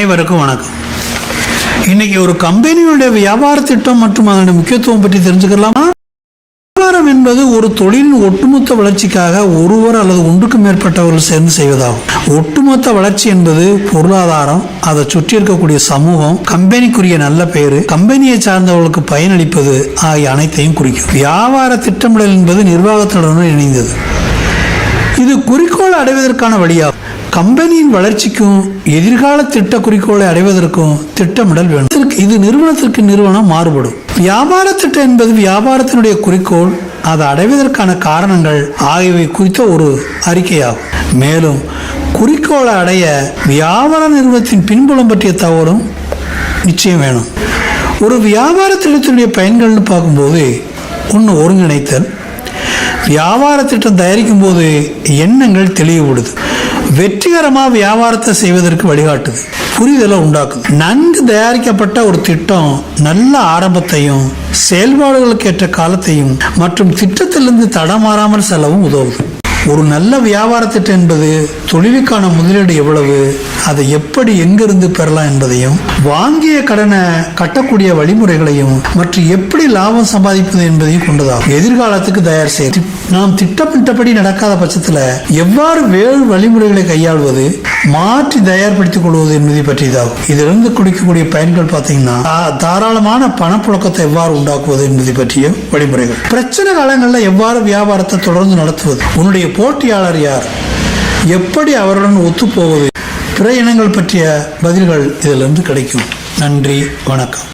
அனைவருக்கும் வணக்கம். இன்னைக்கு ஒரு கம்பெனியுடைய வியாபார திட்டம் மற்றும் அதனுடைய முக்கியத்துவம் பற்றி தெரிஞ்சுக்கலாமா? வியாபாரம் என்பது ஒரு தொழிலின் ஒட்டுமொத்த வளர்ச்சிக்காக ஒருவர் அல்லது ஒன்றுக்கு மேற்பட்டவர்கள் சேர்ந்து செய்வதாகும். ஒட்டுமொத்த வளர்ச்சி என்பது பொருளாதாரம் அதை சுற்றி இருக்கக்கூடிய சமூகம் கம்பெனிக்குரிய நல்ல பெயர் கம்பெனியை சார்ந்தவர்களுக்கு பயனளிப்பது ஆகிய அனைத்தையும் குறிக்கும். வியாபார திட்டமிடல் என்பது நிர்வாகத்துடன் இணைந்தது. குறிக்கோள் அடைவதற்கான வழியாகும். கம்பெனியின் வளர்ச்சிக்கும் எதிர்கால திட்ட குறிக்கோளை அடைவதற்கும் திட்டமிடல் வேணும். இது நிறுவனத்திற்கு நிறுவனம் மாறுபடும். வியாபார திட்டம் என்பது வியாபாரத்தினுடைய குறிக்கோள். அதை அடைவதற்கான காரணங்கள் ஆகியவை குறித்த ஒரு அறிக்கையாகும். மேலும் குறிக்கோளை அடைய வியாபார நிறுவனத்தின் பின்புலம் பற்றிய தகவலும் நிச்சயம் வேணும். ஒரு வியாபார திட்டத்தினுடைய பயன்கள்னு பார்க்கும்போது ஒன்று ஒருங்கிணைத்தல் வியாபார திட்டம் தயாரிக்கும் போது எண்ணங்கள் தெளிவுபடுது. வெற்றிகரமாக வியாபாரத்தை செய்வதற்கு வழிகாட்டுது. புரிதலை உண்டாக்குது. நன்கு தயாரிக்கப்பட்ட ஒரு திட்டம் நல்ல ஆரம்பத்தையும் செயல்பாடுகளுக்கு ஏற்ற காலத்தையும் மற்றும் திட்டத்திலிருந்து தடமாறாமல் செல்லவும் உதவுது. ஒரு நல்ல வியாபார திட்டம் என்பது தொழிலுக்கான முதலீடு எவ்வளவு அதை எப்படி எங்கிருந்து பெறலாம் என்பதையும் வாங்கிய கடனை கட்டக்கூடிய வழிமுறைகளையும் மற்றும் எப்படி லாபம் சம்பாதிப்பது என்பதையும் கொண்டதாகும். எதிர்காலத்துக்கு தயார் செய்ய நாம் திட்டமிட்டபடி நடக்காத பட்சத்தில் எவ்வாறு வேறு வழிமுறைகளை கையாள்வது மாற்றி தயார்படுத்திக் கொள்வது என்பதை பற்றியதாகும். இதிலிருந்து குடிக்கக்கூடிய பயன்கள் பார்த்தீங்கன்னா தாராளமான பணப்புழக்கத்தை எவ்வாறு உண்டாக்குவது என்பதை பற்றிய வழிமுறைகள். பிரச்சனை காலங்களில் எவ்வாறு வியாபாரத்தை தொடர்ந்து நடத்துவது உன்னுடைய போட்டியாளர் யார்? எப்படி அவருடன் ஒத்துப்போவது? பிற இனங்கள் பற்றிய பதில்கள் இதிலிருந்து கிடைக்கும். நன்றி வணக்கம்.